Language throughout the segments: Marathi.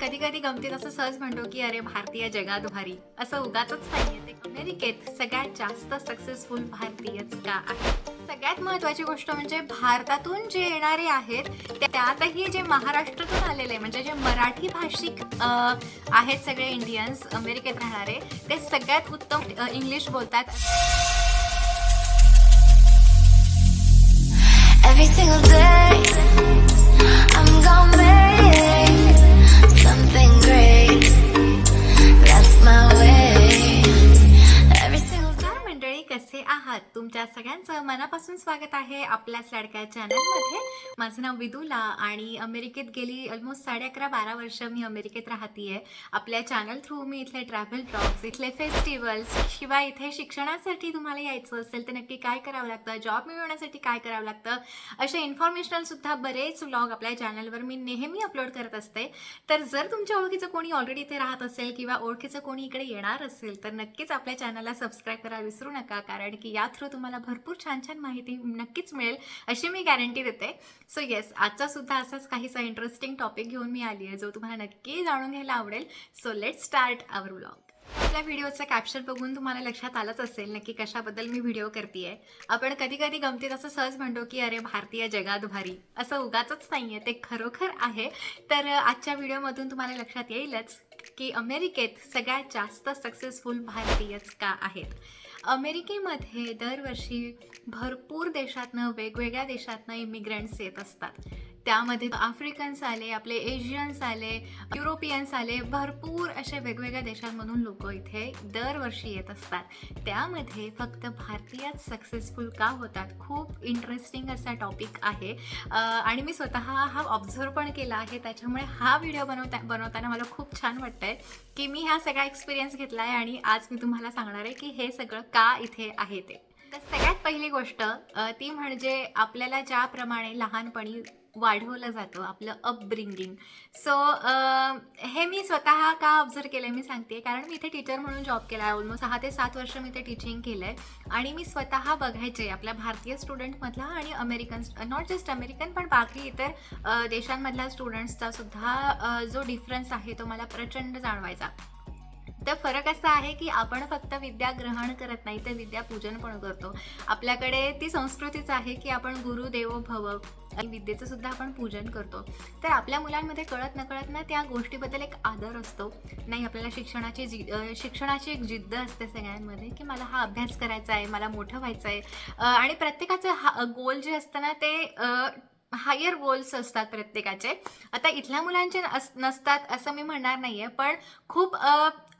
कधी कधी गमतीत असं सहज म्हणतो की अरे भारतीय जगात भारी असं उगाच नाही अमेरिकेत सगळ्यात जास्त सक्सेसफुल भारतीयच का आहे? सगळ्यात महत्वाची गोष्ट म्हणजे भारतातून जे येणारे आहेत त्यातही जे महाराष्ट्रातून आलेले म्हणजे जे मराठी भाषिक आहेत सगळे इंडियन्स अमेरिकेत राहणारे ते सगळ्यात उत्तम इंग्लिश बोलतात. Every single day, I'm gonna कसे आहात. तुमच्या सगळ्यांचं मनापासून स्वागत आहे आपल्याच लाडक्या चॅनलमध्ये माझं नाव विदुला आणि अमेरिकेत गेली ऑलमोस्ट साडे अकरा बारा वर्ष मी अमेरिकेत राहतीये. आपल्या चॅनल थ्रू मी इथले ट्रॅव्हल ब्लॉग्स इथले फेस्टिवल्स शिवाय इथे शिक्षणासाठी तुम्हाला यायचं असेल तर नक्की काय करावं लागतं? जॉब मिळवण्यासाठी काय करावं लागतं? असे इन्फॉर्मेशनलसुद्धा बरेच व्लॉग आपल्या चॅनलवर मी नेहमी अपलोड करत असते. तर जर तुमच्या ओळखीचं कोणी ऑलरेडी इथे राहत असेल किंवा ओळखीचं कोणी इकडे येणार असेल तर नक्कीच आपल्या चॅनलला सबस्क्राईब करायला विसरू नका. कारण की या थ्रू तुम्हाला भरपूर छान छान माहिती नक्कीच मिळेल अशी मी गॅरंटी देते. सो येस आजचा सुद्धा असाच काहीसा इंटरेस्टिंग टॉपिक घेऊन मी आली आहे जो तुम्हाला नक्की जाणून घ्यायला आवडेल. So let start our blog आपल्या व्हिडिओचं कॅप्शन बघून तुम्हाला लक्षात आलंच असेल नक्की कशाबद्दल मी व्हिडिओ करते आपण कधी कधी गमतीत असं सहज म्हणतो की अरे भारतीय जगात भारी असं उगाच नाहीये ते खरोखर आहे. तर आजच्या व्हिडिओमधून तुम्हाला लक्षात येईलच की अमेरिकेत सगळ्यात जास्त सक्सेसफुल भारतीयच का आहेत? अमेरिकेमध्ये दरवर्षी भरपूर देशातनं वेगवेगळ्या देशातनं इमिग्रंट्स येत असतात. त्यामध्ये आफ्रिकन्स आले आपले एशियन्स आले युरोपियन्स आले भरपूर असे वेगवेगळ्या देशांमधून लोक इथे दरवर्षी येत असतात. त्यामध्ये फक्त भारतीयच सक्सेसफुल का होतात? खूप इंटरेस्टिंग असा टॉपिक आहे. आणि मी स्वतः हा ऑब्झर्व पण केला आहे. त्याच्यामुळे हा व्हिडिओ बनवता बनवताना मला खूप छान वाटतंय की मी हा सगळा एक्सपिरियन्स घेतला आहे आणि आज मी तुम्हाला सांगणार आहे की हे सगळं का इथे आहे ते. तर सगळ्यात पहिली गोष्ट ती म्हणजे आपल्याला ज्याप्रमाणे लहानपणी वाढवलं जातं आपलं अपब्रिंगिंग सो हे मी स्वतः का ऑब्झर्व केलं आहे मी सांगते. कारण मी इथे टीचर म्हणून जॉब केला आहे ऑलमोस्ट सहा ते सात वर्ष मी इथे टीचिंग केलं आहे आणि मी स्वतः बघायचे आपल्या भारतीय स्टुडंटमधला आणि अमेरिकन नॉट जस्ट अमेरिकन पण बाकी इतर देशांमधल्या स्टुडंट्सचा सुद्धा जो डिफरन्स आहे तो मला प्रचंड जाणवायचा. तर फरक असा आहे की आपण फक्त विद्या ग्रहण करत नाही तर विद्या पूजन पण करतो. आपल्याकडे ती संस्कृतीच आहे की आपण गुरु देवो भव आणि विद्येचं सुद्धा आपण पूजन करतो. तर आपल्या मुलांमध्ये कळत नकळत ना त्या गोष्टीबद्दल एक आदर असतो. नाही आपल्याला शिक्षणाची जि शिक्षणाची एक जिद्द असते सगळ्यांमध्ये की मला हा अभ्यास करायचा आहे मला मोठं व्हायचं आहे. आणि प्रत्येकाचं हा गोल जे असतं ना ते हायर गोल्स असतात प्रत्येकाचे. आता इथल्या मुलांचे नसतात असं मी म्हणणार नाही आहे पण खूप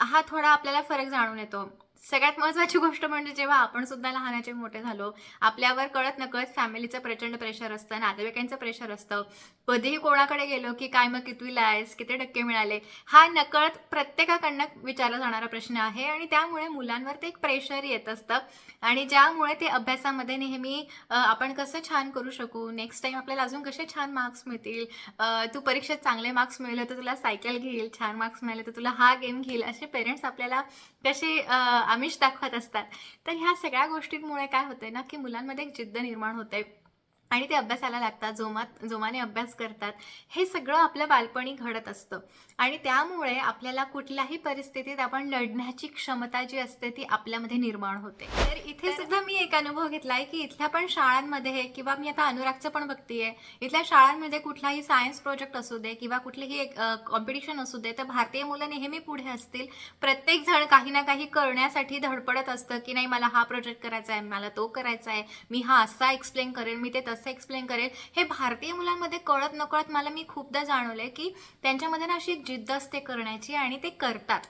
हा थोडा आपल्याला फरक जाणून येतो. सगळ्यात महत्त्वाची गोष्ट म्हणजे जेव्हा आपण सुद्धा लहानाचे मोठे झालो आपल्यावर कळत नकळत फॅमिलीचं प्रचंड प्रेशर असतं नातेवाईकांचं प्रेशर असतं. कधीही कोणाकडे गेलो की काय मग कितवीला आहेस किती टक्के मिळाले हा नकळत प्रत्येकाकडनं विचारला जाणारा प्रश्न आहे आणि त्यामुळे मुलांवर ते एक प्रेशर येत असतं. आणि ज्यामुळे ते अभ्यासामध्ये नेहमी आपण कसं छान करू शकू नेक्स्ट टाइम आपल्याला अजून कसे छान मार्क्स मिळतील तू परीक्षेत चांगले मार्क्स मिळले तर तुला सायकल घेईल छान मार्क्स मिळाले तर तुला हा गेम घेईल असे पेरेंट्स आपल्याला कसे आमिष दाखवत असतात. तर ह्या सगळ्या गोष्टींमुळे काय होते ना की मुलांमध्ये एक जिद्द निर्माण होते. आणि ते अभ्यासाला लागतात जोमात जोमाने अभ्यास करतात. हे सगळं आपल्या बालपणी घडत असतं. आणि त्यामुळे आपल्याला कुठल्याही परिस्थितीत आपण लढण्याची क्षमता जी असते ती आपल्यामध्ये निर्माण होते. तर इथे सुद्धा मी एक अनुभव घेतला आहे की इथल्या पण शाळांमध्ये किंवा मी आता अनुरागचं पण बघतीये इथल्या शाळांमध्ये कुठलाही सायन्स प्रोजेक्ट असू दे किंवा कुठलीही एक कॉम्पिटिशन असू दे तर भारतीय मुलं नेहमी पुढे असतील. प्रत्येक जण काही ना काही करण्यासाठी धडपडत असतं की नाही मला हा प्रोजेक्ट करायचा आहे मला तो करायचा आहे मी हा असा एक्सप्लेन करेन मी ते तसं एक्सप्लेन करेल? हे भारतीय मुलांमध्ये कळत नकळत मला मी खूपदा जाणवलं आहे की त्यांच्यामध्ये ना अशी एक जिद्द असते करण्याची आणि ते करतात.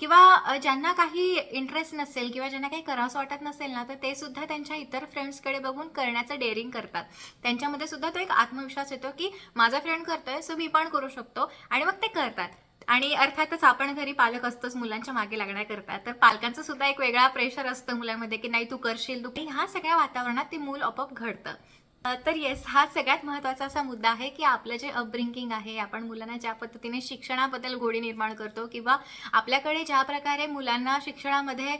किंवा ज्यांना काही इंटरेस्ट नसेल किंवा ज्यांना काही करावंसं वाटत नसेल ना तर ते सुद्धा त्यांच्या इतर फ्रेंड्सकडे बघून करण्याचं डेअरिंग करतात. त्यांच्यामध्ये सुद्धा तो एक आत्मविश्वास येतो की माझा फ्रेंड करतोय सो मी पण करू शकतो आणि मग ते करतात. आणि अर्थातच आपण घरी पालक असतोच मुलांच्या मागे लागण्याकरता तर पालकांचं सुद्धा एक वेगळा प्रेशर असतं मुलांमध्ये की नाही तू करशील तू ह्या सगळ्या वातावरणात ते मूल आपोआप घडतं. तर येस हा सगळ्यात महत्त्वाचा असा मुद्दा आहे की आपलं जे अपब्रिंकिंग आहे आपण मुलांना ज्या पद्धतीने शिक्षणाबद्दल गोडी निर्माण करतो किंवा आपल्याकडे ज्या प्रकारे मुलांना शिक्षणामध्ये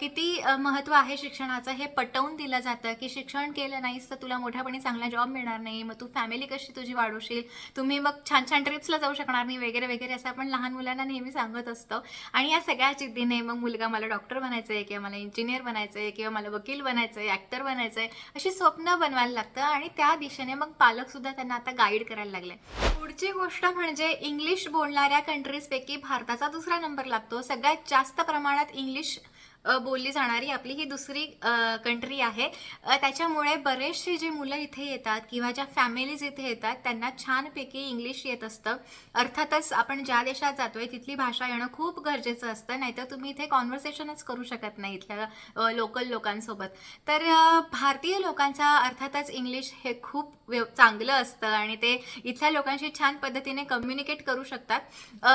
किती महत्त्व आहे शिक्षणाचं हे पटवून दिलं जातं की शिक्षण केलं नाहीस तर तुला मोठ्यापणी चांगला जॉब मिळणार नाही मग तू फॅमिली कशी तुझी वाढवशील तुम्ही मग छान छान ट्रिप्सला जाऊ शकणार नाही वगैरे वगैरे असं आपण लहान मुलांना नेहमी सांगत असतो. आणि या सगळ्या जिद्दीने मग मुलगा मला डॉक्टर बनायचं आहे किंवा मला इंजिनियर बनायचं आहे किंवा मला वकील बनायचं आहे ॲक्टर बनायचं आहे अशी स्वप्न बनवायला लागतं. आणि त्या दिशेने मग पालकसुद्धा त्यांना आता गाईड करायला लागले. पुढची गोष्ट म्हणजे इंग्लिश बोलणाऱ्या कंट्रीजपैकी भारताचा दुसरा नंबर लागतो. सगळ्यात जास्त प्रमाणात इंग्लिश बोलली जाणारी आपली ही दुसरी कंट्री आहे. त्याच्यामुळे बरेचसे जे मुलं इथे येतात किंवा ज्या फॅमिलीज इथे येतात त्यांना छानपैकी इंग्लिश येत असतं. अर्थातच आपण ज्या देशात जातोय तिथली भाषा येणं खूप गरजेचं असतं. नाहीतर तुम्ही इथे कॉन्व्हर्सेशनच करू शकत नाही इथल्या लोकल लोकांसोबत. तर भारतीय लोकांचा अर्थातच इंग्लिश हे खूप व्यव चांगलं असतं आणि ते इथल्या लोकांशी छान पद्धतीने कम्युनिकेट करू शकतात.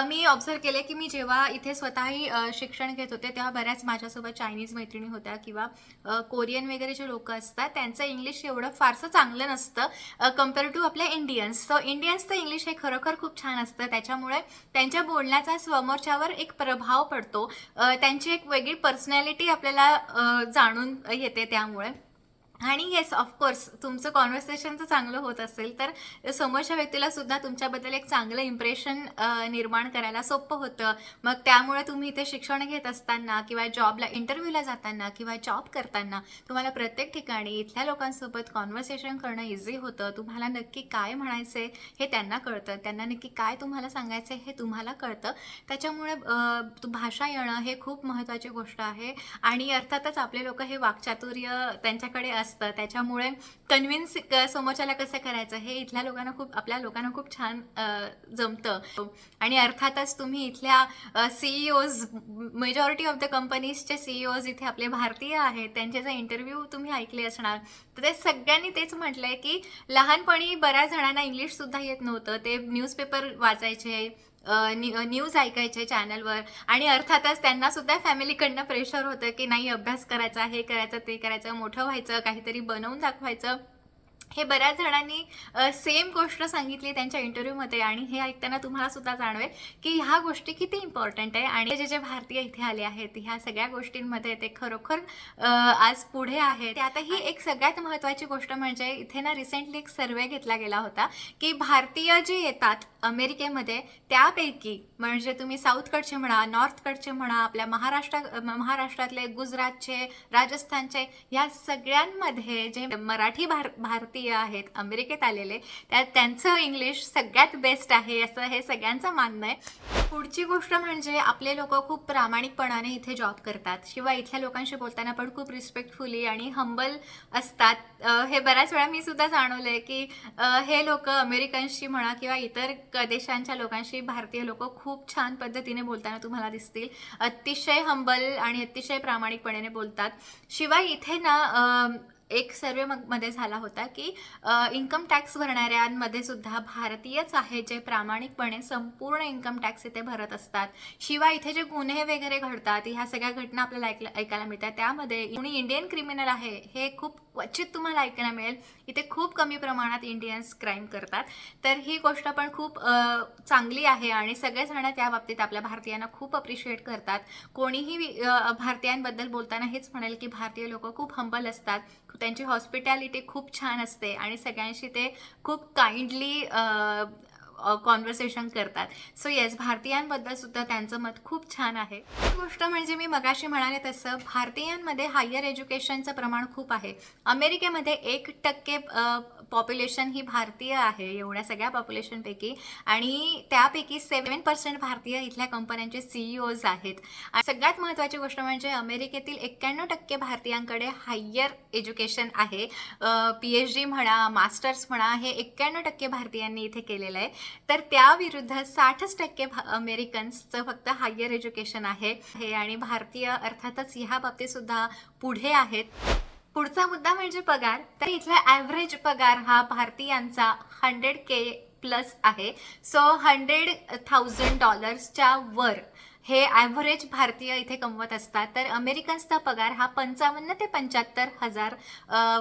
मी ऑब्झर्व केले की मी जेव्हा इथे स्वतःही शिक्षण घेत होते तेव्हा बऱ्याच माझ्या माझ्यासोबत चायनीज मैत्रिणी होत्या किंवा कोरियन वगैरे जे लोक असतात त्यांचं इंग्लिश एवढं फारसं चांगलं नसतं कंपेअर टू आपल्या इंडियन्स सो इंडियन्सचं इंग्लिश हे खरोखर खूप छान असतं. त्याच्यामुळे त्यांच्या बोलण्याचा समोरच्यावर एक प्रभाव पडतो. त्यांची एक वेगळी पर्सनॅलिटी आपल्याला जाणून येते त्यामुळे. आणि येस ऑफकोर्स तुमचं कॉन्व्हर्सेशन जर चांगलं होत असेल तर समोरच्या व्यक्तीला सुद्धा तुमच्याबद्दल एक चांगलं इम्प्रेशन निर्माण करायला सोपं होतं. मग त्यामुळे तुम्ही इथे शिक्षण घेत असताना किंवा जॉबला इंटरव्ह्यूला जाताना किंवा जॉब करताना तुम्हाला प्रत्येक ठिकाणी इथल्या लोकांसोबत कॉन्व्हर्सेशन करणं इझी होतं. तुम्हाला नक्की काय म्हणायचं हे त्यांना कळतं. त्यांना नक्की काय तुम्हाला सांगायचं हे तुम्हाला कळतं. त्याच्यामुळे भाषा येणं हे खूप महत्त्वाची गोष्ट आहे. आणि अर्थातच आपले लोक हे वाक्चातुर्य त्यांच्याकडे असतं. त्याच्यामुळे कन्व्हिन्स समोरच्याला कसं करायचं? हे इथल्या लोकांना खूप आपल्या लोकांना खूप छान जमतं. आणि अर्थातच तुम्ही इथल्या सीईओज मेजॉरिटी ऑफ द कंपनीजचे सीईओज इथे आपले भारतीय आहेत. त्यांचे जर इंटरव्ह्यू तुम्ही ऐकले असणार तर ते सगळ्यांनी तेच म्हटलंय की लहानपणी बऱ्याच जणांना इंग्लिशसुद्धा येत नव्हतं. ते न्यूजपेपर वाचायचे न्यूज ऐकायचे चॅनलवर आणि अर्थातच त्यांना सुद्धा फॅमिलीकडनं प्रेशर होतं की नाही अभ्यास करायचा हे करायचं ते करायचं मोठं व्हायचं काहीतरी बनवून दाखवायचं. हे बऱ्याच जणांनी सेम गोष्ट सांगितली त्यांच्या इंटरव्ह्यूमध्ये आणि हे ऐकताना तुम्हाला सुद्धा जाणवेल की ह्या गोष्टी किती इम्पॉर्टंट आहे आणि जे जे भारतीय इथे आले आहेत ह्या सगळ्या गोष्टींमध्ये ते खरोखर आज पुढे आहेत. आता ही एक सगळ्यात महत्त्वाची गोष्ट म्हणजे इथे ना रिसेंटली एक सर्वे घेतला गेला होता की भारतीय जे येतात अमेरिकेमध्ये त्यापैकी म्हणजे तुम्ही साऊथकडचे म्हणा नॉर्थकडचे म्हणा आपल्या महाराष्ट्र महाराष्ट्रातले गुजरातचे राजस्थानचे ह्या सगळ्यांमध्ये जे मराठी भार भारतीय भारतीय आहेत अमेरिकेत आलेले त्या त्यांचं इंग्लिश सगळ्यात बेस्ट आहे असं हे सगळ्यांचं मानणं आहे. पुढची गोष्ट म्हणजे आपले लोक खूप प्रामाणिकपणाने इथे जॉब करतात. शिवाय इथल्या लोकांशी बोलताना पण खूप रिस्पेक्टफुली आणि हंबल असतात. हे बऱ्याच वेळा मी सुद्धा जाणवलं आहे की हे लोक अमेरिकन्सशी म्हणा किंवा इतर देशांच्या लोकांशी भारतीय लोक खूप छान पद्धतीने बोलताना तुम्हाला दिसतील. अतिशय हंबल आणि अतिशय प्रामाणिकपणे बोलतात. शिवाय इथे ना एक सर्वे मध्ये झाला होता की इन्कम टॅक्स भरणाऱ्यांमध्ये सुद्धा भारतीयच आहे जे प्रामाणिकपणे संपूर्ण इन्कम टॅक्स इथे भरत असतात. शिवाय इथे जे गुन्हे वगैरे घडतात ह्या सगळ्या घटना आपल्याला ऐकल्या ऐकायला मिळतात. त्यामध्ये कोणी इंडियन क्रिमिनल आहे हे खूप क्वचित तुम्हाला ऐकायला मिळेल. इथे खूप कमी प्रमाणात इंडियन्स क्राईम करतात. तर ही गोष्ट पण खूप चांगली आहे आणि सगळेजण त्या बाबतीत आपल्या भारतीयांना खूप अप्रिशिएट करतात. कोणीही भारतीयांबद्दल बोलताना हेच म्हणेल की भारतीय लोक खूप हंबल असतात त्यांची हॉस्पिटॅलिटी खूप छान असते आणि सगळ्यांशी ते खूप काइंडली कॉन्व्हर्सेशन करतात. सो येस भारतीयांबद्दल सुद्धा त्यांचं मत खूप छान आहे. गोष्ट म्हणजे मी मगाशी म्हणाले तसं भारतीयांमध्ये हायर एज्युकेशनचं प्रमाण खूप आहे. अमेरिकेमध्ये एक टक्के पॉप्युलेशन ही भारतीय आहे एवढ्या सगळ्या पॉप्युलेशनपैकी आणि त्यापैकी सेवन पर्सेंट भारतीय इथल्या कंपन्यांचे सीईओज आहेत. सगळ्यात महत्त्वाची गोष्ट म्हणजे अमेरिकेतील एक्क्याण्णव टक्के भारतीयांकडे हायर एज्युकेशन आहे. पी एच डी म्हणा मास्टर्स म्हणा हे एक्क्याण्णव टक्के भारतीयांनी इथे केलेलं आहे. तर त्याविरुद्ध साठच टक्के अमेरिकन्सचं फक्त हायर एज्युकेशन आहे. हे आणि भारतीय अर्थातच ह्या बाबतीत सुद्धा पुढे आहेत. पुढचा मुद्दा म्हणजे पगार. तर इथला ॲव्हरेज पगार हा भारतीयांचा हंड्रेड के प्लस आहे. सो हंड्रेड थाउजंड डॉलर्सच्या वर हे ॲव्हरेज भारतीय इथे कमवत असतात. तर अमेरिकन्सचा पगार हा पंचावन्न ते पंच्याहत्तर हजार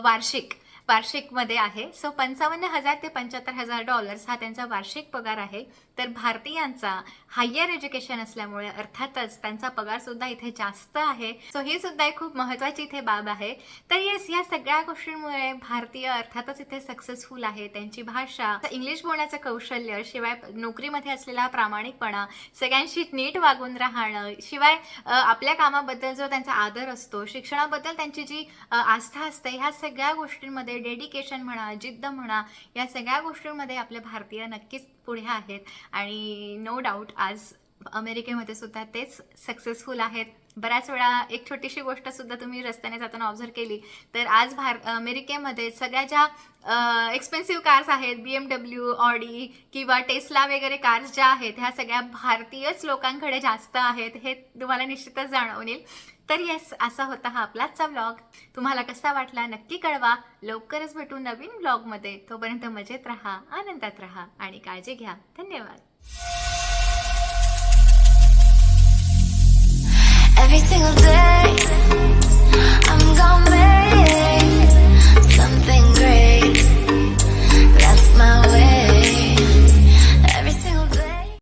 वार्षिक वार्षिकमध्ये आहे. सो पंचावन्न हजार ते पंच्याहत्तर हजार डॉलर्स हा त्यांचा वार्षिक पगार आहे. तर भारतीयांचा हायर एज्युकेशन असल्यामुळे अर्थातच त्यांचा पगार सुद्धा इथे जास्त आहे. सो ही सुद्धा एक खूप महत्त्वाची इथे बाब आहे. तर येस या सगळ्या गोष्टींमुळे भारतीय अर्थातच इथे सक्सेसफुल आहे. त्यांची भाषा इंग्लिश बोलण्याचं कौशल्य शिवाय नोकरीमध्ये असलेला प्रामाणिकपणा सगळ्यांशी नीट वागून राहणं शिवाय आपल्या कामाबद्दल जो त्यांचा आदर असतो शिक्षणाबद्दल त्यांची जी आस्था असते ह्या सगळ्या गोष्टींमध्ये डेडिकेशन म्हणा जिद्द म्हणा या सगळ्या गोष्टींमध्ये आपले भारतीय नक्कीच पुढे आहेत. आणि नो डाऊट आज अमेरिकेमध्ये सुद्धा तेच सक्सेसफुल आहेत. बऱ्याच वेळा एक छोटीशी गोष्ट सुद्धा तुम्ही रस्त्याने जाताना ऑब्झर्व केली. तर आज भार अमेरिकेमध्ये सगळ्या ज्या एक्सपेन्सिव्ह कार्स आहेत बी एम डब्ल्यू ऑडी किंवा टेस्ला वगैरे कार्स ज्या आहेत ह्या सगळ्या भारतीयच लोकांकडे जास्त आहेत हे तुम्हाला निश्चितच जाणवून येईल. तर येस असा होता हा आपला आजचा तुम्हाला कसा वाटला नक्की कळवा. लवकरच भेटू नवीन ब्लॉगमध्ये तोपर्यंत मजेत राहा आनंदात राहा आणि काळजी घ्या. धन्यवाद. Every single day, I'm gone.